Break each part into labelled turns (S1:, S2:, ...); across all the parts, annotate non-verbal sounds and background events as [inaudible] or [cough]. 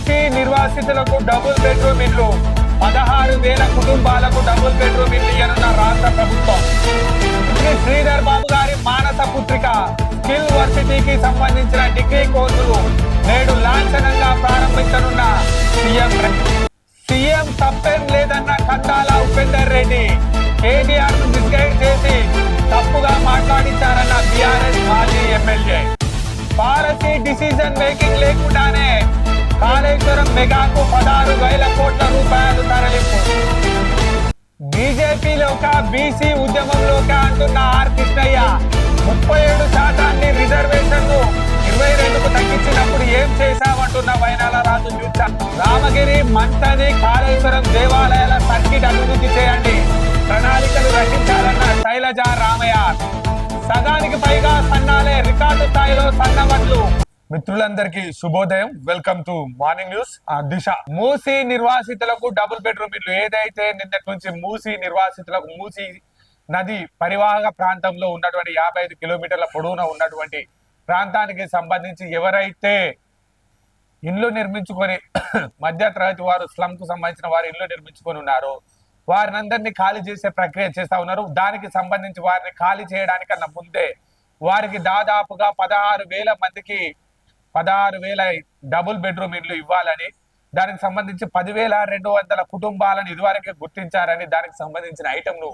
S1: మూసి నిర్వాసితులకు double bedroom ఇల్లు. పదహారు వేల కుటుంబాలకు డబుల్ బెడ్రూమ్ ఇల్లు ఇయ్యనున్న రాష్ట్ర ప్రభుత్వం. శ్రీ శ్రీధర్ బాబు గారి మానస పుత్రిక స్కిల్ వర్సిటీకి సంబంధించిన డిగ్రీ కోర్సులు నేడు లాంఛనంగా ప్రారంభించనున్న సీఎం సీఎం తప్పేం లేదన్న కందాల ఉపేందర్ రెడ్డి. కేటీఆర్ను మిస్గైడ్ చేసి తప్పుగా మాట్లాడించారన్న బీఆర్ఎస్ మాజీ ఎమ్మెల్యే. పాలసీ డిసిజన్ మేకింగ్ లేకుండానే కాళేశ్వరం మెగాకు పదహారు వేల కోట్ల రూపాయలు తరలింపు. బీజేపీలోక బీసీ ఉద్యమంలోక అంటున్న ఆర్ కృష్ణయ్య ముప్పై ఏడు శాతాన్ని రిజర్వేషన్లు ఇరవై రెండుకు తగ్గించినప్పుడు ఏం చేశామంటున్న వైనాల రాజు చూచా రామగిరి మంతని కాళేశ్వరం దేవాలయాల సర్కిట్ అభివృద్ధి చేయండి. ప్రణాళికలు రచించాలన్న శైలజ రామయ్య. సగానికి పైగా సన్నాలే రికార్డు స్థాయిలో సన్నవట్లు మిత్రులందరికీ శుభోదయం. Welcome to morning news Disha. Musi నిర్వాసితులకు డబుల్ బెడ్రూమ్ ఇల్లు. ఏదైతే నిన్నటి నుంచి మూసీ నిర్వాసితులకు మూసీ నది పరివాహక ప్రాంతంలో ఉన్నటువంటి యాభై ఐదు కిలోమీటర్ల పొడవున ఉన్నటువంటి ప్రాంతానికి సంబంధించి ఎవరైతే ఇల్లు నిర్మించుకొని [coughs] మధ్య తరగతి వారు స్లమ్కు సంబంధించిన వారు ఇల్లు నిర్మించుకొని ఉన్నారు వారినందరినీ ఖాళీ చేసే ప్రక్రియ చేస్తా ఉన్నారు. దానికి సంబంధించి వారిని ఖాళీ చేయడానికన్నా ముందే వారికి దాదాపుగా పదహారు వేల మందికి పదహారు వేల డబుల్ బెడ్రూమ్ ఇల్లు ఇవ్వాలని దానికి సంబంధించి పదివేల రెండు వందల కుటుంబాలను ఇదివరకే గుర్తించారని దానికి సంబంధించిన ఐటమ్ను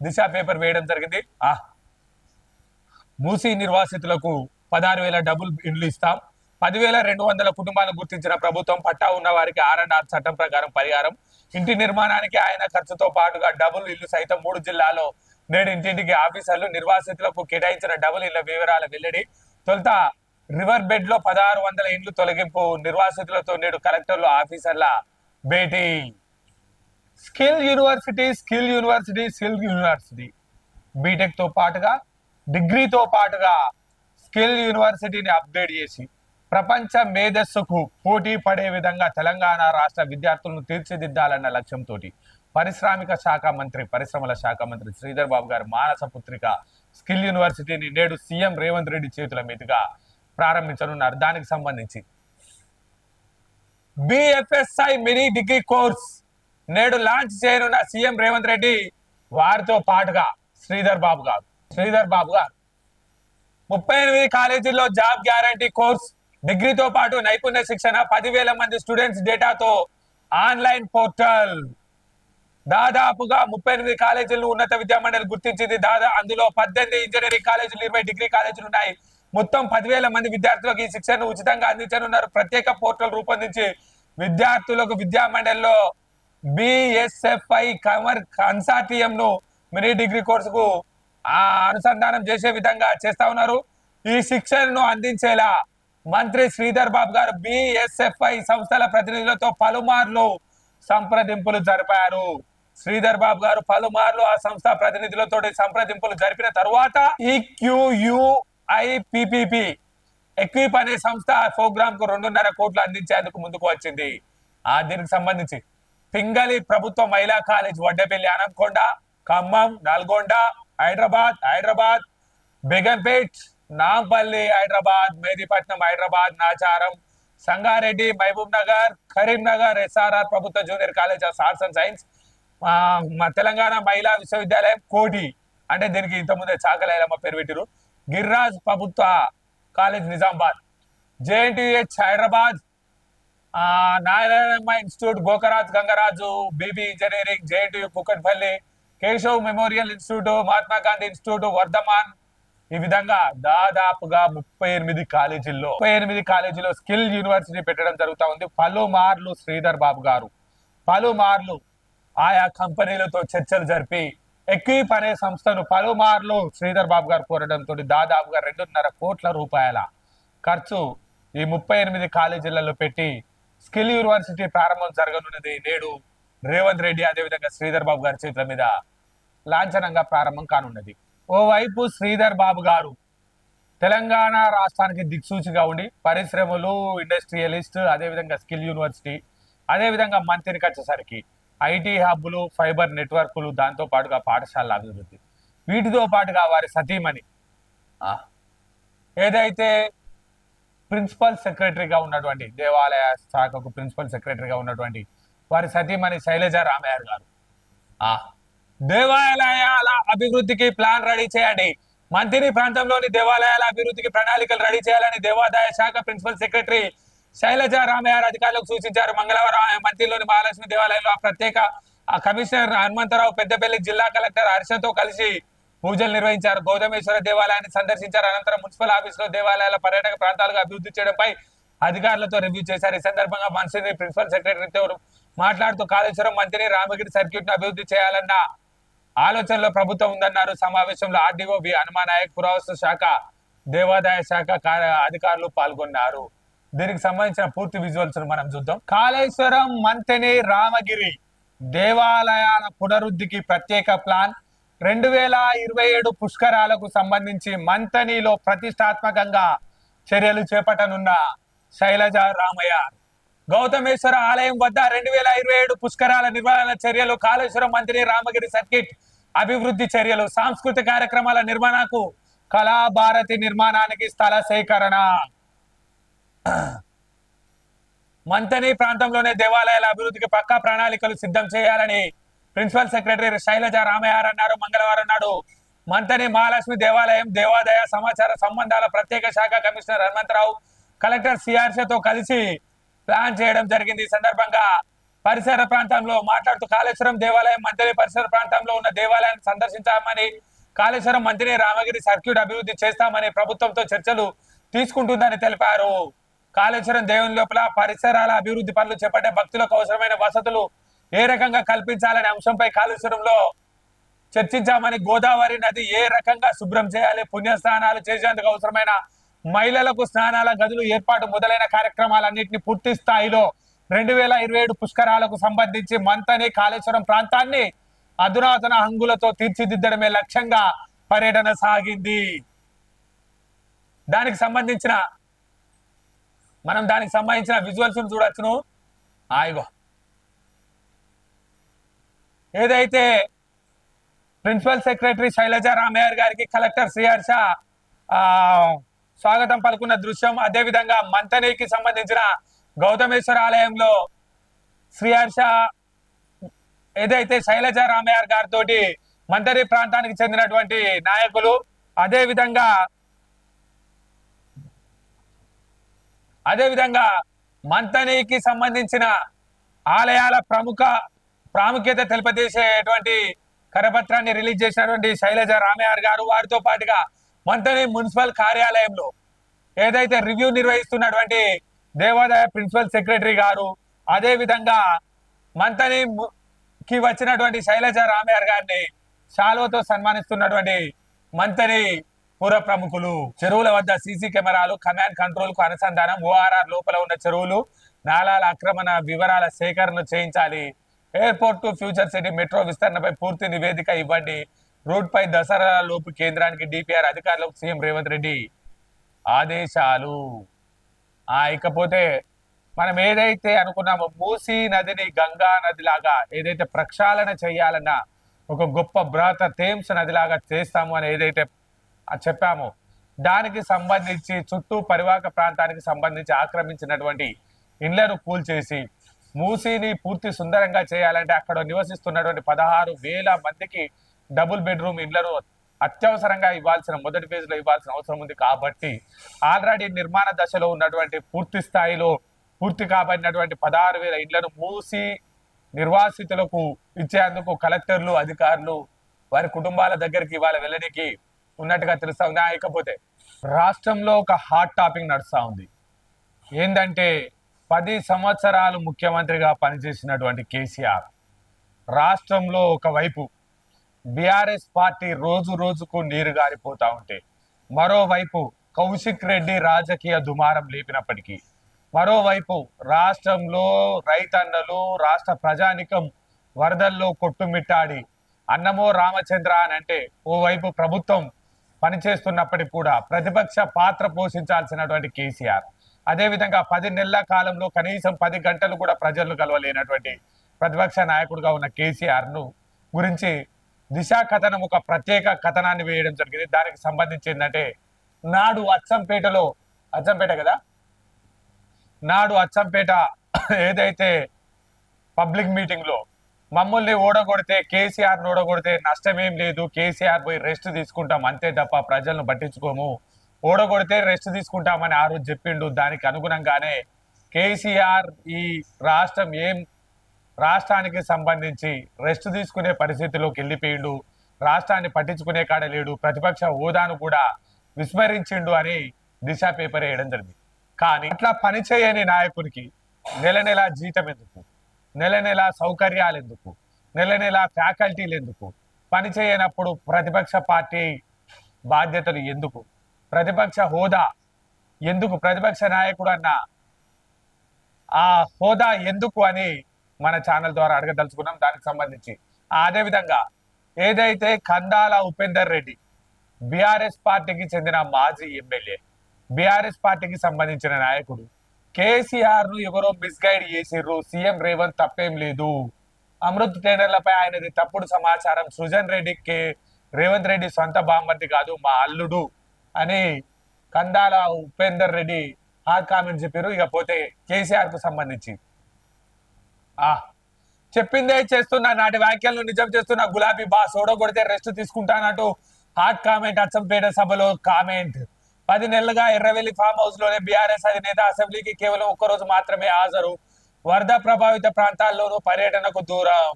S1: దిశ పేపర్ వేయడం జరిగింది. ఆ మూసీ నిర్వాసితులకు పదహారు వేల డబుల్ ఇండ్లు ఇస్తాం. పదివేల రెండు వందల కుటుంబాలను గుర్తించిన ప్రభుత్వం పట్టా ఉన్న వారికి ఆర్ అండ్ ఆర్ చట్టం ప్రకారం పరిహారం. ఇంటి నిర్మాణానికి ఆయన ఖర్చుతో పాటుగా డబుల్ ఇల్లు సైతం మూడు జిల్లాలో నేడు ఇంటింటికి ఆఫీసర్లు నిర్వాసితులకు కేటాయించిన డబుల్ ఇళ్ళ వివరాల వెల్లడి తొలుత రివర్ బెడ్లో పదహారు వందల ఇండ్లు తొలగింపు నిర్వాసితులతో నేడు కలెక్టర్లు ఆఫీసర్ల భేటీ skill university skill university skill university. బీటెక్తో పాటుగా డిగ్రీతో పాటుగా స్కిల్ యూనివర్సిటీని అప్గ్రేడ్ చేసి ప్రపంచ మేధస్సుకు పోటీ పడే విధంగా తెలంగాణ రాష్ట్ర విద్యార్థులను తీర్చిదిద్దాలన్న లక్ష్యంతో పారిశ్రామిక శాఖ మంత్రి పరిశ్రమల శాఖ మంత్రి శ్రీధర్ బాబు గారు మానస పుత్రిక స్కిల్ యూనివర్సిటీని నేడు సీఎం రేవంత్ రెడ్డి చేతుల మీదుగా ప్రారంభించనున్నారు దానికి సంబంధించి. బిఎఫ్ఎస్ఐ మినీ డిగ్రీ కోర్స్ నేడు లాంచ్ చేయనున్న సీఎం రేవంత్ రెడ్డి వారితో పాటుగా శ్రీధర్ బాబు గారు. శ్రీధర్ బాబు గారు. ముప్పై ఎనిమిది కాలేజీల్లో జాబ్ గ్యారంటీ కోర్స్ డిగ్రీతో పాటు నైపుణ్య శిక్షణ పదివేల మంది స్టూడెంట్స్ డేటాతో ఆన్లైన్ పోర్టల్. దాదాపుగా ముప్పై ఎనిమిది కాలేజీలు ఉన్నత విద్యా మండలి గుర్తించింది. దాదా అందులో పద్దెనిమిది ఇంజనీరింగ్ కాలేజీలు ఇరవై డిగ్రీ కాలేజీలు ఉన్నాయి. మొత్తం పదివేల మంది విద్యార్థులకు ఈ శిక్షణను ఉచితంగా అందించనున్నారు. ప్రత్యేక పోర్టల్ రూపొందించి విద్యార్థులకు విద్యా మండలిలో బిఎస్ఎఫ్ఐ కమర్ కన్సార్టియం ను మినీ డిగ్రీ కోర్సుకు ఆ అనుసంధానం చేసే విధంగా చేస్తా ఉన్నారు. ఈ శిక్షణను అందించేలా మంత్రి శ్రీధర్ బాబు గారు బిఎస్ఎఫ్ఐ సంస్థల ప్రతినిధులతో పలుమార్లు సంప్రదింపులు జరిపారు. శ్రీధర్ బాబు గారు పలుమార్లు ఆ సంస్థ ప్రతినిధులతో సంప్రదింపులు జరిపిన తర్వాత ఈ క్యూయూ ఐపిపిపి ఎక్విప్ అనే సంస్థ ప్రోగ్రామ్కు రెండున్నర కోట్లు అందించేందుకు ముందుకు వచ్చింది. ఆ దీనికి సంబంధించి పింగళి ప్రభుత్వ మహిళా college Vaddapalli Hanamkonda Khammam Nalgonda Hyderabad Hyderabad Begumpet Nampally Hyderabad Mehdipatnam Hyderabad Nacharam Sangareddy Mahabubnagar Karimnagar SRR ప్రభుత్వ junior college of arts and science Telangana మహిళా విశ్వవిద్యాలయం కోటి. అంటే దీనికి ఇంతకుముందే చాకలైలమ్మ పేరు పెట్టిరు గిర్రాజ్ ప్రభుత్వ college Nizamabad. JNTH Hyderabad Narayanamma institute Gokaraj Gangaraju BB engineering JNTU Kukatpally Keshav memorial institute Mahatma Gandhi institute Vardhaman. ఈ విధంగా దాదాపుగా ముప్పై ఎనిమిది కాలేజీల్లో ముప్పై ఎనిమిది కాలేజీలో స్కిల్ యూనివర్సిటీ పెట్టడం జరుగుతూ ఉంది. పలుమార్లు శ్రీధర్ బాబు గారు పలుమార్లు ఆయా కంపెనీలతో చర్చలు జరిపి ఎక్విప్ అనే సంస్థను పలుమార్లు శ్రీధర్ బాబు గారు కోరడంతో దాదాపుగా రెండున్నర కోట్ల రూపాయల ఖర్చు ఈ ముప్పై ఎనిమిది కాలేజీలలో పెట్టి స్కిల్ యూనివర్సిటీ ప్రారంభం జరగనున్నది. నేడు రేవంత్ రెడ్డి అదేవిధంగా శ్రీధర్ బాబు గారి చేతుల మీద లాంఛనంగా ప్రారంభం కానున్నది. ఓవైపు శ్రీధర్ బాబు గారు తెలంగాణ రాష్ట్రానికి దిక్సూచిగా ఉండి పరిశ్రమలు ఇండస్ట్రియలిస్ట్ అదేవిధంగా స్కిల్ యూనివర్సిటీ అదేవిధంగా మంత్రికి వచ్చేసరికి ఐటీ హబ్బులు ఫైబర్ నెట్వర్క్లు దాంతో పాటుగా పాఠశాలల అభివృద్ధి. వీటితో పాటుగా వారి సతీమణి. ఆ, ఏదైతే ప్రిన్సిపల్ సెక్రటరీగా ఉన్నటువంటి దేవాలయ శాఖకు ప్రిన్సిపల్ సెక్రటరీగా ఉన్నటువంటి వారి సతీమణి శైలజ రామయ్య గారు. ఆ? దేవాలయాల అభివృద్ధికి ప్లాన్ రెడీ చేయండి. మంత్రి ప్రాంతంలోని దేవాలయాల అభివృద్ధికి ప్రణాళికలు రెడీ చేయాలని దేవాదాయ శాఖ ప్రిన్సిపల్ సెక్రటరీ శైలజ రామయ్య అధికారులకు సూచించారు. మంగళవారం ఆయన మంత్రిలోని మహాలక్ష్మి దేవాలయంలో ఆ ప్రత్యేక ఆ కమిషనర్ హనుమంతరావు పెద్దపల్లి జిల్లా కలెక్టర్ హర్షతో కలిసి పూజలు నిర్వహించారు. గౌతమేశ్వర దేవాలయాన్ని సందర్శించారు. అనంతరం మున్సిపల్ ఆఫీసులో దేవాలయాల పర్యాటక ప్రాంతాలుగా అభివృద్ధి చేయడంపై అధికారులతో రివ్యూ చేశారు. ఈ సందర్భంగా మంత్రి ప్రిన్సిపల్ సెక్రటరీతో మాట్లాడుతూ కాళేశ్వరం మంత్రిని రామగిరి సర్క్యూట్ను అభివృద్ధి చేయాలన్న ఆలోచనలో ప్రభుత్వం ఉందన్నారు. సమావేశంలో ఆర్డీఓ బి హనుమానాయక్ పురావస్తు శాఖ దేవాదాయ శాఖ అధికారులు పాల్గొన్నారు. దీనికి సంబంధించిన పూర్తి విజువల్స్ మనం చూద్దాం. కాళేశ్వరం మంతెని రామగిరి దేవాలయాల పునరుద్ధికి ప్రత్యేక ప్లాన్. రెండు వేల ఇరవై ఏడు పుష్కరాలకు సంబంధించి మంతనిలో ప్రతిష్టాత్మకంగా చర్యలు చేపట్టనున్న శైలజ రామయ్య. గౌతమేశ్వర ఆలయం వద్ద రెండు వేల ఇరవై ఏడు పుష్కరాల నిర్వహణ చర్యలు కాళేశ్వరం మంత్రి రామగిరి సర్కిట్ అభివృద్ధి చర్యలు సాంస్కృతిక కార్యక్రమాల నిర్మాణకు కళాభారతి నిర్మాణానికి స్థల సేకరణ. మంతని ప్రాంతంలోనే దేవాలయాల అభివృద్ధికి పక్కా ప్రణాళికలు సిద్ధం చేయాలని ప్రిన్సిపల్ సెక్రటరీ శైలజ రామయ్యార్ అన్నారు. మంగళవారం నాడు మంతని మహాలక్ష్మి దేవాలయం దేవాదాయ సమాచార సంబంధాల ప్రత్యేక శాఖ కమిషనర్ హనుమంతరావు కలెక్టర్ సిఆర్సీతో కలిసి ప్లాన్ చేయడం జరిగింది. ఈ సందర్భంగా పరిసర ప్రాంతంలో మాట్లాడుతూ కాళేశ్వరం దేవాలయం మంత్రి పరిసర ప్రాంతంలో ఉన్న దేవాలయాన్ని సందర్శించామని కాళేశ్వరం మంత్రి రామగిరి సర్క్యూట్ అభివృద్ధి చేస్తామని ప్రభుత్వంతో చర్చలు తీసుకుంటుందని తెలిపారు. కాళేశ్వరం దేవుని లోపల పరిసరాల అభివృద్ధి పనులు చేపట్టే భక్తులకు అవసరమైన వసతులు ఏ రకంగా కల్పించాలనే అంశంపై కాళేశ్వరంలో చర్చించామని గోదావరి నది ఏ రకంగా శుభ్రం చేయాలి పుణ్యస్నానాలు చేసేందుకు అవసరమైన మహిళలకు స్నానాల గదులు ఏర్పాటు మొదలైన కార్యక్రమాలన్నింటినీ పూర్తి స్థాయిలో రెండు వేల ఇరవై ఏడు పుష్కరాలకు సంబంధించి మంతని కాళేశ్వరం ప్రాంతాన్ని అధునాతన హంగులతో తీర్చిదిద్దడమే లక్ష్యంగా పర్యటన సాగింది. దానికి సంబంధించిన మనం దానికి సంబంధించిన విజువల్స్ చూడొచ్చును. ఆయిగో ఏదైతే ప్రిన్సిపల్ సెక్రటరీ శైలజ రామయ్య గారికి కలెక్టర్ శ్రీహర్ష షా స్వాగతం పలుకున్న దృశ్యం అదేవిధంగా మంతనీకి సంబంధించిన గౌతమేశ్వర ఆలయంలో శ్రీహర్ష ఏదైతే శైలజ రామయ్య గారితో మంతరి ప్రాంతానికి చెందినటువంటి నాయకులు అదే అదేవిధంగా అదే విధంగా సంబంధించిన ఆలయాల ప్రముఖ ప్రాముఖ్యత తెలిపజేసేటువంటి కరపత్రాన్ని రిలీజ్ చేసినటువంటి శైలజ రామయ్య గారు వారితో పాటుగా మంతని మున్సిపల్ కార్యాలయంలో ఏదైతే రివ్యూ నిర్వహిస్తున్నటువంటి దేవాదాయ ప్రిన్సిపల్ సెక్రటరీ గారు అదే విధంగా మంతని కి వచ్చినటువంటి శైలజ రామయ్య గారిని శాలువతో సన్మానిస్తున్నటువంటి మంతని పుర ప్రముఖులు. చెరువుల వద్ద సీసీ కెమెరాలు కమాండ్ కంట్రోల్కు అనుసంధానం ఓఆర్ఆర్ లోపల ఉన్న చెరువులు నాలాల ఆక్రమణ వివరాల సేకరణ చేయించాలి. Airport to future city metro విస్తరణపై పూర్తి నివేదిక ఇవ్వండి. రూట్ పై దసరా లోపు కేంద్రానికి డిపిఆర్ అధికారులకు సీఎం రేవంత్ రెడ్డి ఆదేశాలు. ఆ ఇకపోతే మనం ఏదైతే అనుకున్నామో మూసీ నదిని గంగా నది లాగా ఏదైతే ప్రక్షాళన చేయాలన్న ఒక గొప్ప బ్రాత థేమ్స్ నదిలాగా చేస్తాము అని ఏదైతే చెప్పాము. దానికి సంబంధించి చుట్టూ పరివాహక ప్రాంతానికి సంబంధించి ఆక్రమించినటువంటి ఇండ్లను కూల్చేసి మూసీని పూర్తి సుందరంగా చేయాలంటే అక్కడ నివసిస్తున్నటువంటి పదహారు వేల మందికి డబుల్ బెడ్రూమ్ ఇండ్లను అత్యవసరంగా ఇవ్వాల్సిన మొదటి ఫేజ్లో ఇవ్వాల్సిన అవసరం ఉంది కాబట్టి ఆల్రెడీ నిర్మాణ దశలో ఉన్నటువంటి పూర్తి స్థాయిలో పూర్తి కాబడినటువంటి పదహారు వేల ఇండ్లను మూసి నిర్వాసితులకు ఇచ్చేందుకు కలెక్టర్లు అధికారులు వారి కుటుంబాల దగ్గరికి ఇవాళ వెళ్ళడానికి ఉన్నట్టుగా తెలుస్తా ఉంది. ఇకపోతే రాష్ట్రంలో ఒక హాట్ టాపిక్ నడుస్తా ఉంది. ఏంటంటే పది సంవత్సరాలు ముఖ్యమంత్రిగా పనిచేసినటువంటి కేసీఆర్ రాష్ట్రంలో ఒకవైపు బీఆర్ఎస్ పార్టీ రోజు రోజుకు నీరు గారిపోతా ఉంటే మరోవైపు కౌశిక్ రెడ్డి రాజకీయ దుమారం లేపినప్పటికీ మరోవైపు రాష్ట్రంలో రైతన్నలు రాష్ట్ర ప్రజానికం వరదల్లో కొట్టుమిట్టాడి అన్నమో రామచంద్ర అని అంటే ఓవైపు ప్రభుత్వం పనిచేస్తున్నప్పటికీ కూడా ప్రతిపక్ష పాత్ర పోషించాల్సినటువంటి కేసీఆర్. అదేవిధంగా పది నెలల కాలంలో కనీసం పది గంటలు కూడా ప్రజలను కలవలేనటువంటి ప్రతిపక్ష నాయకుడిగా ఉన్న కేసీఆర్ను గురించి దిశ కథనం ఒక ప్రత్యేక కథనాన్ని వేయడం జరిగింది. దానికి సంబంధించి ఏంటంటే నాడు అచ్చంపేటలో అచ్చంపేట కదా? నాడు అచ్చంపేట ఏదైతే పబ్లిక్ మీటింగ్లో మమ్మల్ని ఓడగొడితే కేసీఆర్ ఓడగొడితే నష్టమేం లేదు. కేసీఆర్ పోయి రెస్ట్ తీసుకుంటాం అంతే తప్ప ప్రజలను పట్టించుకోము. ఓడగొడితే రెస్ట్ తీసుకుంటామని ఆ రోజు చెప్పిండు. దానికి అనుగుణంగానే కేసీఆర్ ఈ రాష్ట్రం ఏం రాష్ట్రానికి సంబంధించి రెస్ట్ తీసుకునే పరిస్థితిలోకి వెళ్ళిపోయిండు. రాష్ట్రాన్ని పట్టించుకునే కాడ లేడు. ప్రతిపక్ష హోదాను కూడా విస్మరించిండు అని దిశ పేపర్ వేయడం జరిగింది. కానీ అట్లా పనిచేయని నాయకునికి నెల నెల జీతం ఎందుకు? నెల నెల సౌకర్యాలు ఎందుకు నెల నెల ఫ్యాకల్టీలు ఎందుకు పని చేయనప్పుడు ప్రతిపక్ష పార్టీ బాధ్యతలు ఎందుకు? ప్రతిపక్ష హోదా ఎందుకు? ప్రతిపక్ష నాయకుడు అన్న ఆ హోదా ఎందుకు అని మన ఛానల్ ద్వారా అడగదలుచుకున్నాం. దానికి సంబంధించి అదే విధంగా ఏదైతే కందాల ఉపేందర్ రెడ్డి బీఆర్ఎస్ పార్టీకి చెందిన మాజీ ఎమ్మెల్యే బీఆర్ఎస్ పార్టీకి సంబంధించిన నాయకుడు కేసీఆర్ను ఎవరో మిస్గైడ్ చేసిర్రు. సీఎం రేవంత్ తప్పేం లేదు. అమృత్ టెండర్లపై ఆయనది తప్పుడు సమాచారం. సృజన్ రెడ్డికి రేవంత్ రెడ్డి సొంత బామ్మర్ది కాదు మా అల్లుడు అని కందాల ఉపేందర్ రెడ్డి హాట్ కామెంట్ చెప్పారు ఇక పోతే కేసీఆర్కు సంబంధించి. ఆ చెప్పిందే చేస్తున్నా నాటి వ్యాఖ్యలను నిజం చేస్తున్న గులాబీ బాస్ ఓడగొడితే రెస్ట్ తీసుకుంటానంటూ హాట్ కామెంట్ అచ్చంపేట సభలో కామెంట్. పది నెలలుగా ఎర్రవెల్లి ఫామ్ హౌస్లోనే బీఆర్ఎస్ అధినేత అసెంబ్లీకి కేవలం ఒక్కరోజు మాత్రమే హాజరు. వరద ప్రభావిత ప్రాంతాల్లోనూ పర్యటనకు దూరం.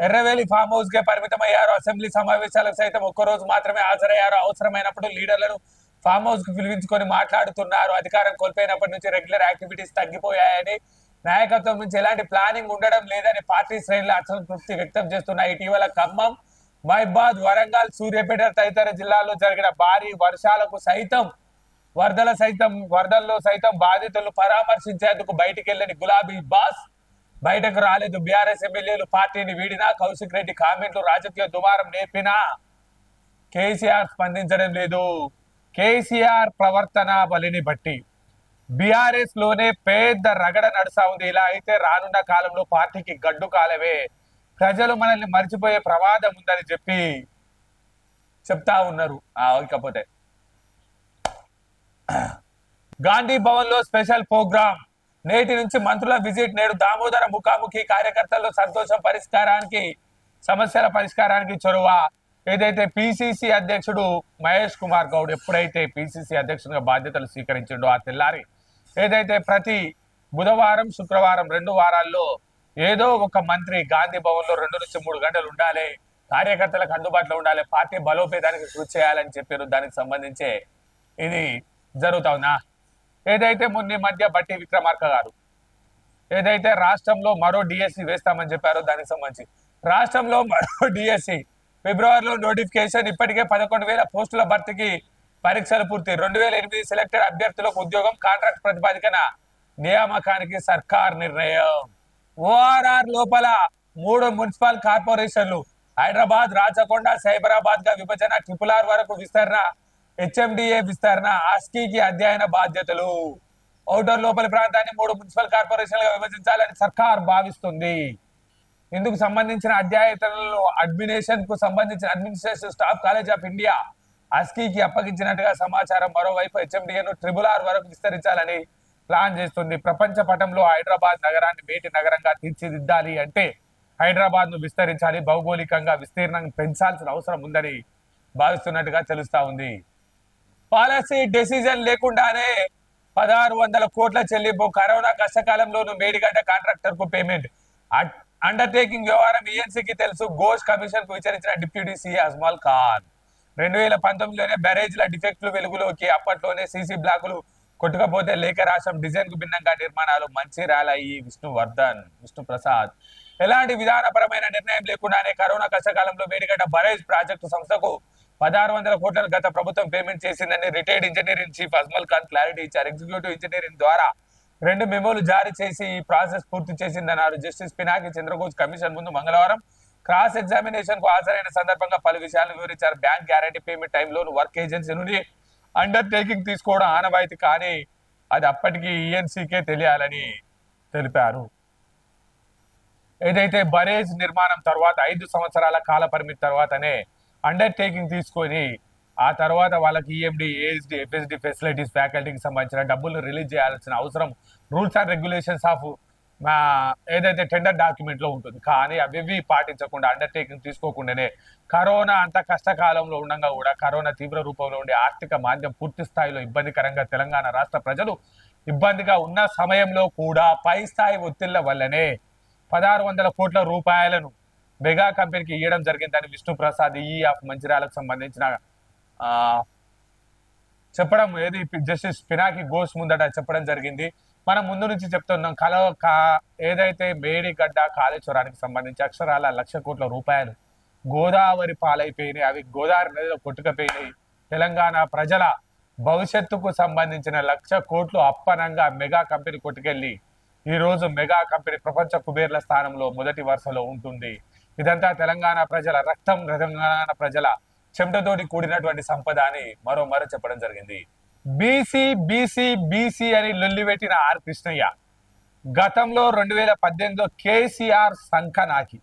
S1: ఎర్రవేలి ఫామ్ హౌస్ కే పరిమితమయ్యారు. అసెంబ్లీ సమావేశాలకు సైతం ఒక్కరోజు మాత్రమే హాజరయ్యారు. అవసరమైనప్పుడు లీడర్లను ఫామ్ హౌస్కు పిలిపించుకొని మాట్లాడుతున్నారు. అధికారం కోల్పోయినప్పటి నుంచి రెగ్యులర్ యాక్టివిటీస్ తగ్గిపోయాయని నాయకత్వం నుంచి ఎలాంటి ప్లానింగ్ ఉండడం లేదని పార్టీ శ్రేణులు అసంతృప్తి వ్యక్తం చేస్తున్నాయి. ఇటీవల ఖమ్మం మైబాద్ వరంగల్ సూర్యాపేట తదితర జిల్లాల్లో జరిగిన భారీ వర్షాలకు సైతం వరదల సైతం వరదల్లో సైతం బాధితులను పరామర్శించేందుకు బయటికి వెళ్ళని గులాబీ బాస్. బయటకు రాలేదు. బీఆర్ఎస్ ఎమ్మెల్యేలు పార్టీని వీడినా కౌశిక్ రెడ్డి కామెంట్లు రాజకీయ దుమారం నేర్పినా కేసీఆర్ స్పందించడం లేదు. కేసీఆర్ ప్రవర్తన బలిని బట్టి బీఆర్ఎస్లోనే పెద్ద రగడ నడుసా ఉంది. ఇలా అయితే రానున్న కాలంలో పార్టీకి గడ్డు కాలమే. ప్రజలు మనల్ని మర్చిపోయే ప్రమాదం ఉందని చెప్పి చెప్తా ఉన్నారు. ఇకపోతే. గాంధీ భవన్లో స్పెషల్ ప్రోగ్రామ్ నేటి నుంచి మంత్రుల విజిట్ నేడు దామోదర ముఖాముఖి కార్యకర్తల్లో సంతోషం పరిష్కారానికి సమస్యల పరిష్కారానికి చొరవ. ఏదైతే పిసిసి అధ్యక్షుడు మహేష్ కుమార్ గౌడ్ ఎప్పుడైతే పిసిసి అధ్యక్షుడిగా బాధ్యతలు స్వీకరించిండో ఆ తెల్లారి ఏదైతే ప్రతి బుధవారం శుక్రవారం రెండు వారాల్లో ఏదో ఒక మంత్రి గాంధీ భవన్లో రెండు నుంచి మూడు గంటలు ఉండాలి కార్యకర్తలకు అందుబాటులో ఉండాలి పార్టీ బలోపేతానికి కృషి చేయాలని చెప్పారు. దానికి సంబంధించే ఇది జరుగుతా ఏదైతే మొన్న మధ్య బట్టి విక్రమార్క గారు ఏదైతే రాష్ట్రంలో మరో డిఎస్సి వేస్తామని చెప్పారో దానికి సంబంధించి రాష్ట్రంలో మరో డిఎస్సి ఫిబ్రవరిలో నోటిఫికేషన్ ఇప్పటికే పదకొండు వేల పోస్టుల భర్తీకి పరీక్షలు పూర్తి. రెండు వేల ఎనిమిది సెలెక్టెడ్ అభ్యర్థులకు ఉద్యోగం కాంట్రాక్ట్ ప్రతిపాదికన నియామకానికి సర్కార్ నిర్ణయం. ఓఆర్ఆర్ లోపల మూడు మున్సిపల్ కార్పొరేషన్లు. హైదరాబాద్ రాచకొండ సైబరాబాద్గా విభజన ట్రిపుల్ ఆర్ వరకు విస్తరణ హెచ్ఎండిఏ విస్తరణ ఆస్కీకి అధ్యయన బాధ్యతలు. ఔటర్ లోపలి ప్రాంతాన్ని మూడు మున్సిపల్ కార్పొరేషన్లుగా విభజించాలని సర్కార్ భావిస్తుంది. ఇందుకు సంబంధించిన అధ్యాయతలను అడ్మినేషన్కు సంబంధించిన administration staff college of India అస్కీకి అప్పగించినట్టుగా సమాచారం. మరోవైపు హెచ్ఎండిఏను ట్రిబుల్ ఆర్ వరకు విస్తరించాలని ప్లాన్ చేస్తుంది. ప్రపంచ పటంలో హైదరాబాద్ నగరాన్ని మేటి నగరంగా తీర్చిదిద్దాలి అంటే హైదరాబాద్ను విస్తరించాలి భౌగోళికంగా విస్తీర్ణం పెంచాల్సిన అవసరం ఉందని భావిస్తున్నట్టుగా తెలుస్తా ఉంది. పాలసీ డెసిజన్ లేకుండానే పదహారు వందల కోట్ల చెల్లింపు కరోనా కష్టకాలంలోనూ మేడిగడ్డ కాంట్రాక్టర్కు పేమెంట్ అండర్టేకింగ్ వ్యవహారం ఏఎన్సీకి తెలుసు. ఘోష్ కమిషన్కు విచారించిన డిప్యూటీ సిఏ అజ్మల్ ఖాన్. రెండు వేల పంతొమ్మిదిలోనే బ్యారేజ్ల డిఫెక్ట్లు వెలుగులోకి అప్పట్లోనే సీసీ బ్లాకులు కొట్టుకపోతే లేఖ రాష్ట్రం డిజైన్కు భిన్నంగా నిర్మాణాలు మంచిర్యాల విష్ణు విష్ణువర్ధన్ విష్ణు ప్రసాద్ ఎలాంటి విధానపరమైన నిర్ణయం లేకుండానే కరోనా కష్టకాలంలో వేడిగడ్డ బరేజ్ ప్రాజెక్టు సంస్థకు పదహారు వందల కోట్లను గత ప్రభుత్వం పేమెంట్ చేసిందని retired engineering chief Ajmal Khan clarity ఇచ్చారు. ఎగ్జిక్యూటివ్ ఇంజనీరింగ్ ద్వారా రెండు మెమోలు జారీ చేసి ఈ ప్రాసెస్ పూర్తి చేసిందన్నారు. జస్టిస్ పినాకి చంద్రఘోష్ కమిషన్ ముందు మంగళవారం క్రాస్ ఎగ్జామినేషన్కు హాజరైన సందర్భంగా పలు విషయాలను వివరించారు. బ్యాంక్ గ్యారంటీ పేమెంట్ టైంలో వర్క్ ఏజెన్సీ నుండి అండర్ టేకింగ్ తీసుకోవడం ఆనవాయితీ కానీ అది అప్పటికి ఈఎన్సీకే తెలియాలని తెలిపారు. ఏదైతే బరేజ్ నిర్మాణం తర్వాత ఐదు సంవత్సరాల కాల పరిమితి తర్వాతనే అండర్ టేకింగ్ తీసుకొని ఆ తర్వాత వాళ్ళకి ఈఎండి ఏఎస్డి ఎఫ్ఎస్డి ఫెసిలిటీస్ ఫ్యాకల్టీకి సంబంధించిన డబ్బులు రిలీజ్ చేయాల్సిన అవసరం రూల్స్ అండ్ రెగ్యులేషన్స్ ఆఫ్ ఏదైతే టెండర్ డాక్యుమెంట్లో ఉంటుంది కానీ అవి ఇవి పాటించకుండా అండర్టేకింగ్ తీసుకోకుండానే కరోనా అంత కష్టకాలంలో ఉండగా కూడా కరోనా తీవ్ర రూపంలో ఉండే ఆర్థిక మాంద్యం పూర్తి స్థాయిలో ఇబ్బందికరంగా తెలంగాణ రాష్ట్ర ప్రజలు ఇబ్బందిగా ఉన్న సమయంలో కూడా పై స్థాయి ఒత్తిళ్ళ వల్లనే పదహారు వందల కోట్ల రూపాయలను మెగా కంపెనీకి ఇవ్వడం జరిగిందని విష్ణు ప్రసాద్ ఈ ఆఫ్ మంచిర్యాలకు సంబంధించిన చెప్పడం ఏది? జస్టిస్ పినాకి ఘోష్ ముందట చెప్పడం జరిగింది. మనం ముందు నుంచి చెప్తున్నాం కల కా- ఏదైతే మేడిగడ్డ కాళేశ్వరానికి సంబంధించి అక్షరాల లక్ష కోట్ల రూపాయలు గోదావరి పాలైపోయినాయి. అవి గోదావరి నదిలో కొట్టుకపోయినాయి. తెలంగాణ ప్రజల భవిష్యత్తుకు సంబంధించిన లక్ష కోట్లు అప్పనంగా మెగా కంపెనీ కొట్టుకెళ్ళి ఈ రోజు మెగా కంపెనీ ప్రపంచ కుబేర్ల స్థానంలో మొదటి వరుసలో ఉంటుంది. ఇదంతా తెలంగాణ ప్రజల రక్తం తెలంగాణ ప్రజల చెమటతోటి కూడినటువంటి సంపద అని మరో మరో చెప్పడం జరిగింది. బీసీ బీసీ బీసీ అని లొల్లిపెట్టిన ఆర్ కృష్ణయ్య. గతంలో రెండు వేల పద్దెనిమిదిలో కేసీఆర్ సంఖనాకి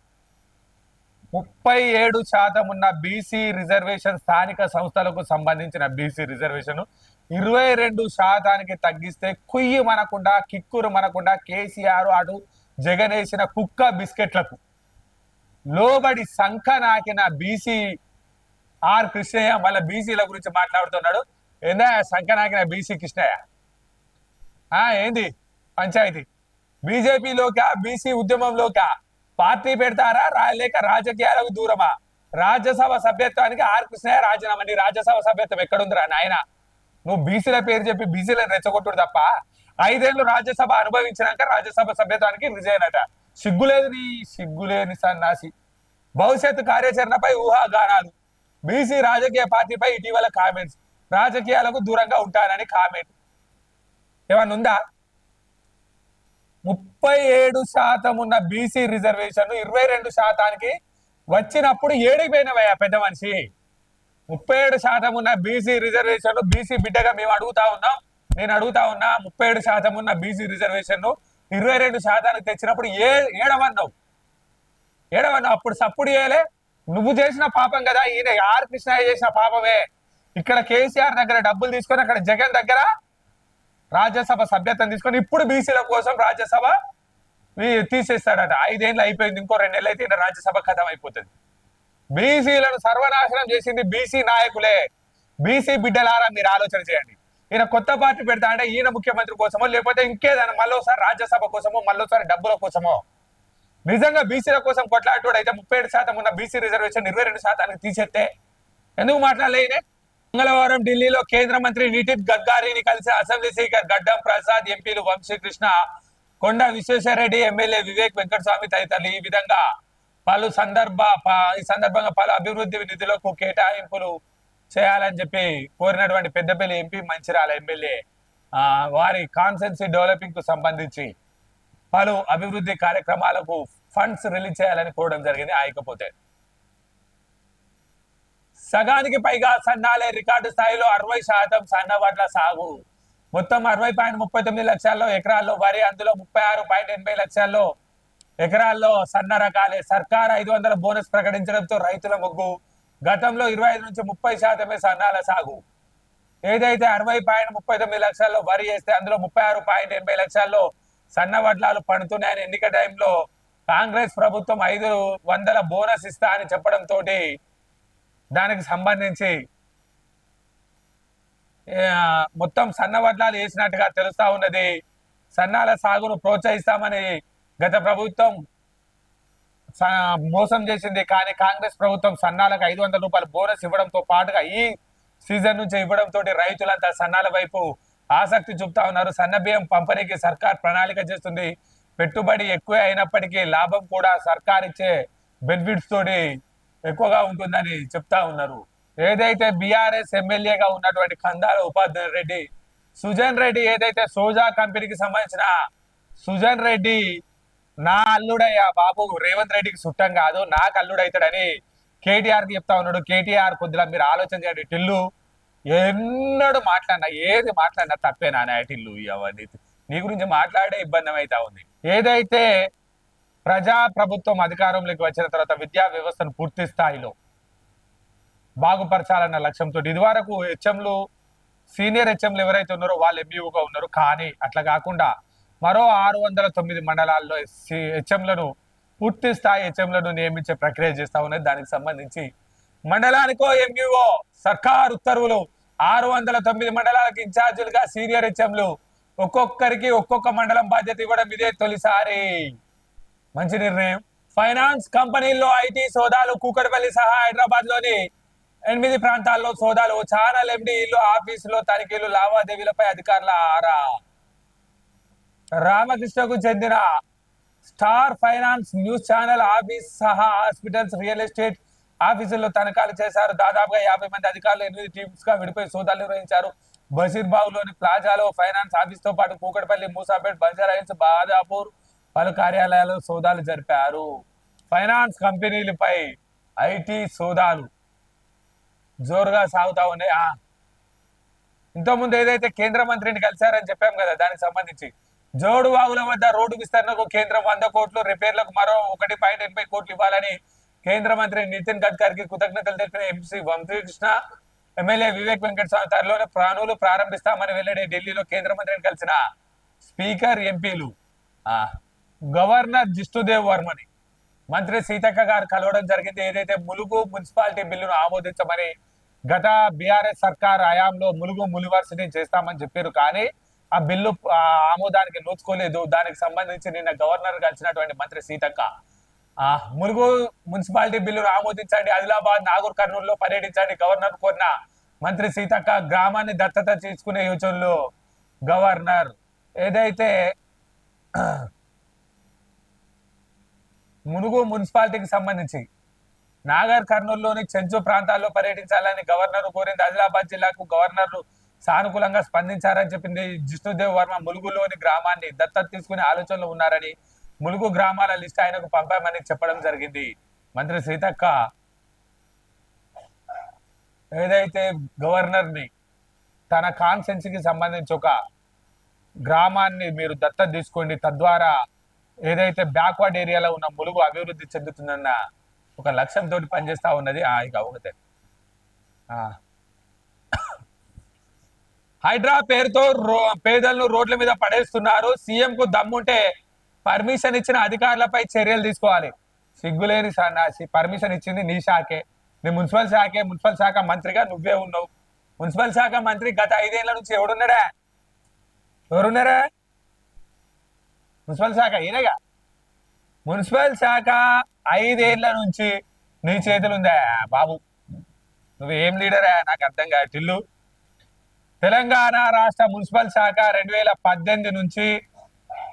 S1: ముప్పై ఏడు శాతం ఉన్న బీసీ రిజర్వేషన్ స్థానిక సంస్థలకు సంబంధించిన బీసీ రిజర్వేషన్ ఇరవై రెండు శాతానికి తగ్గిస్తే కుయ్యి మనకుండా కిక్కురు మనకుండా కేసీఆర్ అటు జగనేసిన కుక్క బిస్కెట్లకు. లోబడి సంఖ నాకిన బీసీ ఆర్ కృష్ణయ్య మళ్ళీ బీసీల గురించి మాట్లాడుతున్నాడు. ఏందా సంఖ బీసీ కృష్ణయ్య? ఆ ఏంది? పంచాయతీ. బీజేపీలోకా బీసీ ఉద్యమంలోకా? పార్టీ పెడతారా రా లేక రాజకీయాలకు దూరమా? రాజ్యసభ సభ్యత్వానికి ఆర్ కృష్ణయ్య రాజీనామా? నీ రాజ్యసభ సభ్యత్వం ఎక్కడుందిరా నాయన? నువ్వు బీసీల పేరు చెప్పి బీసీలను రెచ్చగొట్టుడు తప్ప ఐదేళ్ళు రాజ్యసభ అనుభవించినాక రాజ్యసభ సభ్యత్వానికి రిజైన్ అట సిగ్గులేదు నీ సిగ్గులేని సన్నాసి. భవిష్యత్తు కార్యాచరణపై ఊహాగానాలు. బీసీ రాజకీయ పార్టీపై ఇటీవల కామెంట్స్. రాజకీయాలకు దూరంగా ఉంటానని కామెంట్. ఏమన్నా ఉందా? ముప్పై ఏడు శాతం ఉన్న బీసీ రిజర్వేషన్ ఇరవై రెండు శాతానికి వచ్చినప్పుడు ఏడికి పోయినవయ్యా పెద్ద మనిషి. ముప్పై ఏడు శాతం ఉన్న బీసీ రిజర్వేషన్ బీసీ బిడ్డగా మేము అడుగుతా ఉన్నాం. నేను అడుగుతా ఉన్నా ముప్పై ఏడు శాతం ఉన్న బీసీ రిజర్వేషన్ ఇరవై రెండు శాతానికి తెచ్చినప్పుడు ఏ ఏడవన్నావు? ఏడవన్నావు? అప్పుడు సప్పుడు చేయలే. నువ్వు చేసిన పాపం కదా ఈయన ఆర్ కృష్ణయ్య చేసిన పాపమే. ఇక్కడ కేసీఆర్ దగ్గర డబ్బులు తీసుకొని అక్కడ జగన్ దగ్గర రాజ్యసభ సభ్యత్వం తీసుకొని ఇప్పుడు బీసీల కోసం రాజ్యసభ తీసేస్తాడట. ఐదేళ్ళు అయిపోయింది ఇంకో రెండు నెలలు అయితే ఈయన రాజ్యసభ కథం అయిపోతుంది. బీసీలను సర్వనాశనం చేసింది బీసీ నాయకులే. బీసీ బిడ్డలారా మీరు ఆలోచన చేయండి. ఈయన కొత్త పార్టీ పెడతా అంటే ఈయన ముఖ్యమంత్రి కోసమో లేకపోతే ఇంకేదైనా మళ్ళోసారి రాజ్యసభ కోసమో మళ్ళోసారి డబ్బుల కోసమో? నిజంగా బీసీల కోసం కొట్లాటోడు అయితే ముప్పై ఏడు శాతం ఉన్న బీసీ రిజర్వేషన్ ఇరవై రెండు శాతానికి తీసేస్తే ఎందుకు మాట్లాడలే మంగళవారం ఢిల్లీలో కేంద్ర మంత్రి నితిన్ గడ్కారీని కలిసి అసెంబ్లీ స్పీకర్ గడ్డం ప్రసాద్ ఎంపీలు వంశీకృష్ణ కొండ విశ్వేశ్వరరెడ్డి ఎమ్మెల్యే వివేక్ వెంకటస్వామి తదితరులు ఈ విధంగా పలు సందర్భ ఈ సందర్భంగా పలు అభివృద్ధి నిధులకు కేటాయింపులు చేయాలని చెప్పి కోరినటువంటి పెద్దపల్లి ఎంపీ మంచిరాల ఎమ్మెల్యే వారి కాన్సెన్సీ డెవలపింగ్కు సంబంధించి పలు అభివృద్ధి కార్యక్రమాలకు ఫండ్స్ రిలీజ్ చేయాలని కోరడం జరిగింది. ఆయకపోతే సగానికి పైగా సన్నాలే రికార్డు స్థాయిలో అరవై శాతం సన్నవడ్ల సాగు. మొత్తం అరవై పాయింట్ ముప్పై తొమ్మిది లక్షల్లో ఎకరాల్లో వరి అందులో ముప్పై ఆరు పాయింట్ ఎనభై లక్షల్లో ఎకరాల్లో సన్న రకాలే. సర్కార్ ఐదు వందల బోనస్ ప్రకటించడంతో రైతుల మొగ్గు. గతంలో ఇరవై ఐదు నుంచి ముప్పై శాతమే సన్నాల సాగు. ఏదైతే అరవై పాయింట్ ముప్పై తొమ్మిది లక్షల్లో వరి వేస్తే అందులో ముప్పై ఆరు పాయింట్ ఎనభై లక్షల్లో సన్న వడ్లాలు పండుతున్నాయని ఎన్నిక టైంలో కాంగ్రెస్ ప్రభుత్వం ఐదు వందల బోనస్ ఇస్తా అని చెప్పడం తోటి దానికి సంబంధించి మొత్తం సన్న వడ్లాలు వేసినట్టుగా తెలుస్తా ఉన్నది. సన్నాల సాగును ప్రోత్సహిస్తామని గత ప్రభుత్వం మోసం చేసింది. కానీ కాంగ్రెస్ ప్రభుత్వం సన్నాలకు ఐదు వందల రూపాయలు బోనస్ ఇవ్వడంతో పాటుగా ఈ సీజన్ నుంచి ఇవ్వడంతో రైతులంతా సన్నాల వైపు ఆసక్తి చూపుతా ఉన్నారు. సన్న బియ్యం పంపిణీకి సర్కార్ ప్రణాళిక చేస్తుంది. పెట్టుబడి ఎక్కువ అయినప్పటికీ లాభం కూడా సర్కార్ ఇచ్చే బెనిఫిట్స్ తోటి ఎక్కువగా ఉంటుందని చెప్తా ఉన్నారు. ఏదైతే బీఆర్ఎస్ ఎమ్మెల్యేగా ఉన్నటువంటి కందాల ఉపాధ్యాయ రెడ్డి సుజన్ రెడ్డి ఏదైతే సోజా కంపెనీకి సంబంధించిన సుజన్ రెడ్డి నా అల్లుడయ్యా బాబు రేవంత్ రెడ్డికి చుట్టం కాదు నాకు అల్లుడైతాడని కేటీఆర్కి చెప్తా ఉన్నాడు. కేటీఆర్ కొద్దిగా మీరు ఆలోచన చేయండి. టిల్లు ఎన్నడూ మాట్లాడినా ఏది మాట్లాడినా తప్పేనా నా టిల్లు. అవన్నీ నీ గురించి మాట్లాడే ఇబ్బంది అవుతా ఉంది? ఏదైతే ప్రజా ప్రభుత్వం అధికారంలోకి వచ్చిన తర్వాత విద్యా వ్యవస్థను పూర్తి స్థాయిలో బాగుపరచాలన్న లక్ష్యంతో ఇదివరకు హెచ్ఎంలు సీనియర్ హెచ్ఎంలు ఎవరైతే ఉన్నారో వాళ్ళు ఎంఈఓగా ఉన్నారు. కానీ అట్లా కాకుండా మరో ఆరు వందల తొమ్మిది మండలాల్లో హెచ్ఎంలను పూర్తి స్థాయి హెచ్ఎంలను నియమించే ప్రక్రియ చేస్తా ఉన్నది దానికి సంబంధించి మండలానికో ఎంఈఓ సర్కార్ ఉత్తర్వులు. ఆరు వందల తొమ్మిది మండలాలకు ఇన్ఛార్జీలుగా సీనియర్ హెచ్ఎంలు ఒక్కొక్కరికి ఒక్కొక్క మండలం బాధ్యత ఇవ్వడం ఇదే తొలిసారి. మంచి నిర్ణయం. ఫైనాన్స్ కంపెనీల్లో ఐటీ సోదాలు కూకట్పల్లి సహా హైదరాబాద్లోని ఎనిమిది ప్రాంతాల్లో సోదాలు. ఛానల్ ఎండీలు ఆఫీసులో తనిఖీలు లావాదేవీలపై అధికారుల ఆరా. రామకృష్ణకు చెందిన star finance news channel office సహా హాస్పిటల్స్ రియల్ ఎస్టేట్ ఆఫీసుల్లో తనఖాలు చేశారు. దాదాపుగా యాభై మంది అధికారులు ఎనిమిది టీమ్స్గా విడిపోయి సోదాలు నిర్వహించారు. బషీర్బాగ్లోని ప్లాజాలో ఫైనాన్స్ ఆఫీస్తో పాటు కూకట్పల్లి మూసాపేట్ బంజారాహిల్స్ బాదాపూర్ పలు కార్యాలయాల్లో సోదాలు జరిపారు. ఫైనాన్స్ కంపెనీలపై ఐటీ సోదాలు జోరుగా సాగుతా ఉన్నాయి. ఆ, ఇంతకుముందు ఏదైతే కేంద్ర మంత్రిని కలిశారని చెప్పాం కదా దానికి సంబంధించి. జోడు వాగుల వద్ద రోడ్డు విస్తరణకు కేంద్రం వంద కోట్లు రిపేర్లకు మరో ఒకటి పాయింట్ ఎనభై కోట్లు ఇవ్వాలని కేంద్ర మంత్రి నితిన్ గడ్కరీకి కృతజ్ఞతలు తెలిపిన ఎంపీ వంశీకృష్ణ ఎమ్మెల్యే వివేక్ వెంకటస్వామి త్వరలోనే ప్రాణులు ప్రారంభిస్తామని వెల్లడి ఢిల్లీలో కేంద్ర మంత్రిని కలిసిన స్పీకర్ ఎంపీలు. ఆ, గవర్నర్ జిష్ణుదేవ్ వర్మని. మంత్రి సీతక్క గారు కలవడం జరిగింది. ఏదైతే ములుగు మున్సిపాలిటీ బిల్లును ఆమోదించమని గత బీఆర్ఎస్ సర్కార్ హయాంలో ములుగు మునివర్సిటీ చేస్తామని చెప్పారు. కానీ ఆ బిల్లు ఆమోదానికి నోచుకోలేదు. దానికి సంబంధించి నిన్న గవర్నర్ కలిసినటువంటి మంత్రి సీతక్క ఆ ములుగు మున్సిపాలిటీ బిల్లును ఆమోదించండి. ఆదిలాబాద్ నాగూర్ కర్నూలులో పర్యటించండి. గవర్నర్ కోరిన మంత్రి సీతక్క గ్రామాన్ని దత్తత తీసుకునే యోచనలో గవర్నర్ ఏదైతే మునుగు మున్సిపాలిటీకి సంబంధించి. నాగర్ కర్నూలులోని చెంచు ప్రాంతాల్లో పర్యటించాలని గవర్నర్ కోరింది. ఆదిలాబాద్ జిల్లాకు గవర్నర్లు సానుకూలంగా స్పందించారని చెప్పింది జిష్ణుదేవ్ వర్మ. ములుగులోని గ్రామాన్ని దత్తత తీసుకునే ఆలోచనలో ఉన్నారని ములుగు గ్రామాల లిస్ట్ ఆయనకు పంపామని చెప్పడం జరిగింది. మంత్రి సీతక్క ఏదైతే గవర్నర్ని తన కాన్సెన్స్కి సంబంధించి ఒక గ్రామాన్ని మీరు దత్తత తీసుకోండి తద్వారా ఏదైతే బ్యాక్వర్డ్ ఏరియాలో ఉన్న ములుగు అభివృద్ధి చెందుతుందన్న ఒక లక్ష్యంతో పనిచేస్తా ఉన్నది ఆ ఇక ఒకటే. ఆ. హైడ్రా పేరుతో రో పేదలను రోడ్ల మీద పడేస్తున్నారు. సీఎం కు దమ్ముంటే పర్మిషన్ ఇచ్చిన అధికారులపై చర్యలు తీసుకోవాలి. సిగ్గులేని సన్నాసి పర్మిషన్ ఇచ్చింది నీ శాఖే. నీ మున్సిపల్ శాఖే మున్సిపల్ శాఖ మంత్రిగా నువ్వే ఉన్నావు. మున్సిపల్ శాఖ మంత్రి గత ఐదేళ్ళ నుంచి ఎవడున్నాడా? ఎవరున్నారా? మున్సిపల్ శాఖ ఈయనగా. మున్సిపల్ శాఖ ఐదేళ్ళ నుంచి నీ చేతులు ఉందా బాబు? నువ్వు ఏం లీడరా? నాకు అర్థం కాదు టిల్లు తెలంగాణ రాష్ట్ర మున్సిపల్ శాఖ రెండు వేల పద్దెనిమిది నుంచి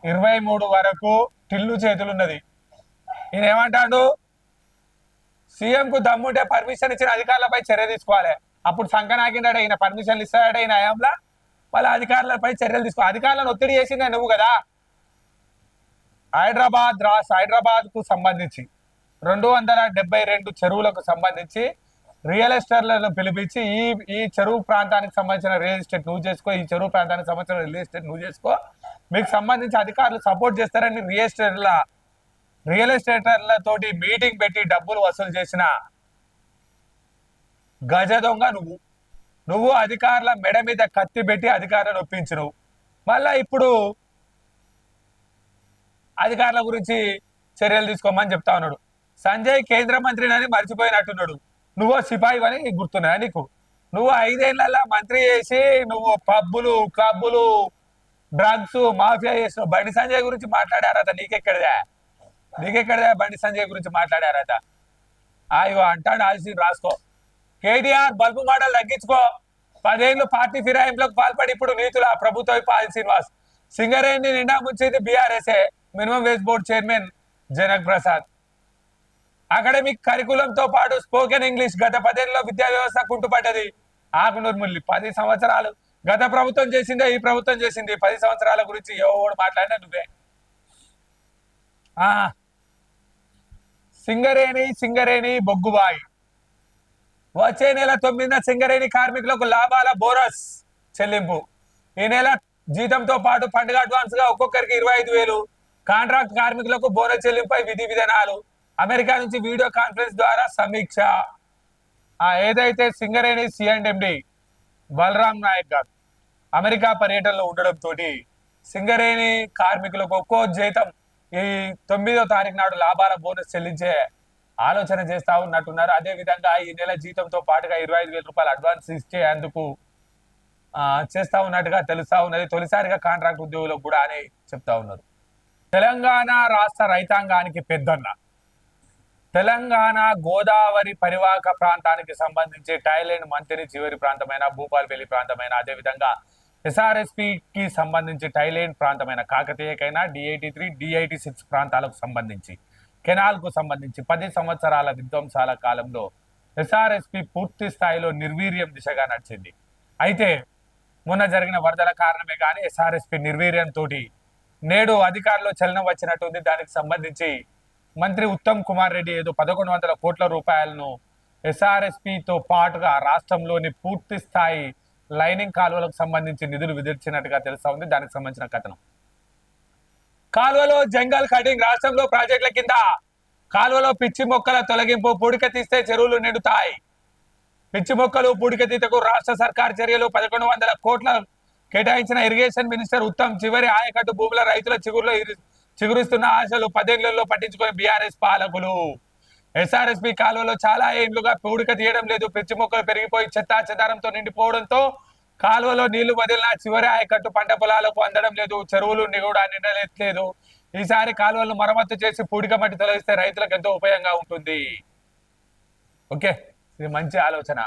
S1: ఇరవై మూడు వరకు టిల్లు చేతులున్నది. ఈయన ఏమంటాడు సీఎంకు దమ్ముంటే పర్మిషన్ ఇచ్చిన అధికారులపై చర్య తీసుకోవాలి. అప్పుడు సంకనాకిండాడు ఈయన పర్మిషన్లు ఇస్తాడు ఈయన హయాంలో? వాళ్ళ అధికారులపై చర్యలు తీసుకో అధికారులను ఒత్తిడి చేసిందే నువ్వు కదా? హైదరాబాద్ రాష్ట్ర హైదరాబాద్కు సంబంధించి రెండు వందల డెబ్బై రెండు చెరువులకు సంబంధించి రియల్ ఎస్టేట్లను పిలిపించి ఈ ఈ చెరువు ప్రాంతానికి సంబంధించిన రియల్ ఎస్టేట్ నువ్వు చేసుకో ఈ చెరువు ప్రాంతానికి సంబంధించిన రియల్ ఎస్టేట్ నువ్వు చేసుకో. మీకు సంబంధించి అధికారులు సపోర్ట్ చేస్తారని రియల్ ఎస్టేట్ల రియల్ ఎస్టేటర్ల తోటి మీటింగ్ పెట్టి డబ్బులు వసూలు చేసిన గజ దొంగ నువ్వు. నువ్వు అధికారుల మెడ మీద కత్తి పెట్టి అధికారులను ఒప్పించు మళ్ళా ఇప్పుడు అధికారుల గురించి చర్యలు తీసుకోమని చెప్తా ఉన్నాడు. సంజయ్ కేంద్ర మంత్రినని మర్చిపోయినట్టున్నాడు. నువ్వు సిపాయి అని గుర్తున్నా నీకు? నువ్వు ఐదేళ్ళలో మంత్రి చేసి నువ్వు పబ్బులు క్లబ్బులు డ్రగ్స్ మాఫియా చేసిన బండి సంజయ్ గురించి మాట్లాడారట నీకెక్కడదా? నీకెక్కడదా బండి సంజయ్ గురించి మాట్లాడారట? అయ్యో అంటాడు ఆల్సి రాసుకో. కేటీఆర్ బల్బు మోడల్ తగ్గించుకో. పదేళ్ళు పార్టీ ఫిరాయింపులకు పాల్పడి ఇప్పుడు నీతుల ప్రభుత్వ పాల్ శ్రీనివాస్. సింగరేణి నిండా ముంచేది బీఆర్ఎస్ఏ. Minimum wage board chairman Janak Prasad. Academic కరికులంతో పాటు స్పోకెన్ ఇంగ్లీష్ గత పదేళ్ళలో విద్యా వ్యవస్థ కుంటుపడ్డది. ఆకునూరు ముల్లి పది సంవత్సరాలు గత ప్రభుత్వం చేసిందే ఈ ప్రభుత్వం చేసింది. పది సంవత్సరాల గురించి ఎవడు మాట్లాడినా నువ్వే. ఆ. సింగరేణి సింగరేణి బొగ్గుబాయి. వచ్చే నెల తొమ్మిదిన సింగరేణి కార్మికులకు లాభాల బోనస్ చెల్లింపు. ఈ నెల జీతంతో పాటు పండుగ అడ్వాన్స్గా ఒక్కొక్కరికి ఇరవై ఐదు వేలు. కాంట్రాక్ట్ కార్మికులకు బోనస్ చెల్లింపుపై విధి విధానాలు. అమెరికా నుంచి వీడియో కాన్ఫరెన్స్ ద్వారా సమీక్ష. ఏదైతే సింగరేణి సిఎండ్ఎండి బలరాం నాయక్ గారు అమెరికా పర్యటనలో ఉండడంతో సింగరేణి కార్మికులకు ఒక్కో జీతం ఈ తొమ్మిదో తారీఖు నాడు లాభాల బోనస్ చెల్లించే ఆలోచన చేస్తా ఉన్నట్టున్నారు. అదే విధంగా ఈ నెల జీతంతో పాటుగా ఇరవై ఐదు వేల రూపాయలు అడ్వాన్స్ ఇచ్చేందుకు అందుకు చేస్తా ఉన్నట్టుగా తెలుస్తా ఉన్నది. తొలిసారిగా కాంట్రాక్ట్ ఉద్యోగులకు కూడా అని చెప్తా ఉన్నారు. తెలంగాణ రాష్ట్ర రైతాంగానికి పెద్దన్న. తెలంగాణ గోదావరి పరివాహక ప్రాంతానికి సంబంధించి థాయిలాండ్ మంత్రి చివరి ప్రాంతమైన భూపాల్పల్లి ప్రాంతమైన అదేవిధంగా ఎస్ఆర్ఎస్పి కి సంబంధించి థాయిలాండ్ ప్రాంతమైన కాకతీయకైనా డిఐటి త్రీ డిఐటి సిక్స్ ప్రాంతాలకు సంబంధించి కెనాల్కు సంబంధించి పది సంవత్సరాల విధ్వంసాల కాలంలో ఎస్ఆర్ఎస్పి పూర్తి స్థాయిలో నిర్వీర్యం దిశగా నడిచింది. అయితే మొన్న జరిగిన వరదల కారణమే కానీ ఎస్ఆర్ఎస్పి నిర్వీర్యం తోటి నేడు అధికారంలో చలనం వచ్చినట్టుంది. దానికి సంబంధించి మంత్రి ఉత్తమ్ కుమార్ రెడ్డి ఏదో పదకొండు వందల కోట్ల రూపాయలను ఎస్ఆర్ఎస్పితో పాటుగా రాష్ట్రంలోని పూర్తి స్థాయి లైనింగ్ కాలువలకు సంబంధించి నిధులు విధించినట్టుగా తెలుస్తా ఉంది. దానికి సంబంధించిన కథనం. కాలువలో జంగల్ కటింగ్ రాష్ట్రంలో ప్రాజెక్టుల కింద కాలువలో పిచ్చి మొక్కల తొలగింపు పూడిక తీస్తే చెరువులు నిండుతాయి. పిచ్చి మొక్కలు పూడికతీతకు రాష్ట్ర సర్కార్ చర్యలు పదకొండు వందల కోట్ల కేటాయించిన ఇరిగేషన్ మినిస్టర్ ఉత్తమ్ చివరి ఆయకట్టు భూముల రైతుల చిగురులో చిగురుస్తున్న చిగురిస్తున్న ఆశలు పదేళ్ళలో పట్టించుకునే బీఆర్ఎస్ పాలకులు. ఎస్ఆర్ఎస్పి కాలువలో చాలా ఏండ్లుగా పూడిక తీయడం లేదు. పిచ్చి మొక్కలు పెరిగిపోయి చెత్తా చెదారంతో నిండిపోవడంతో కాలువలో నీళ్ళు వదిలిన చివరి ఆయకట్టు పంట పొలాలకు అందడం లేదు. చెరువులు కూడా నిండలేదు. ఈసారి కాలువలను మరమ్మతు చేసి పూడిక మట్టి తొలగిస్తే రైతులకు ఎంతో ఉపయోగంగా ఉంటుంది. ఓకే ఇది మంచి ఆలోచన.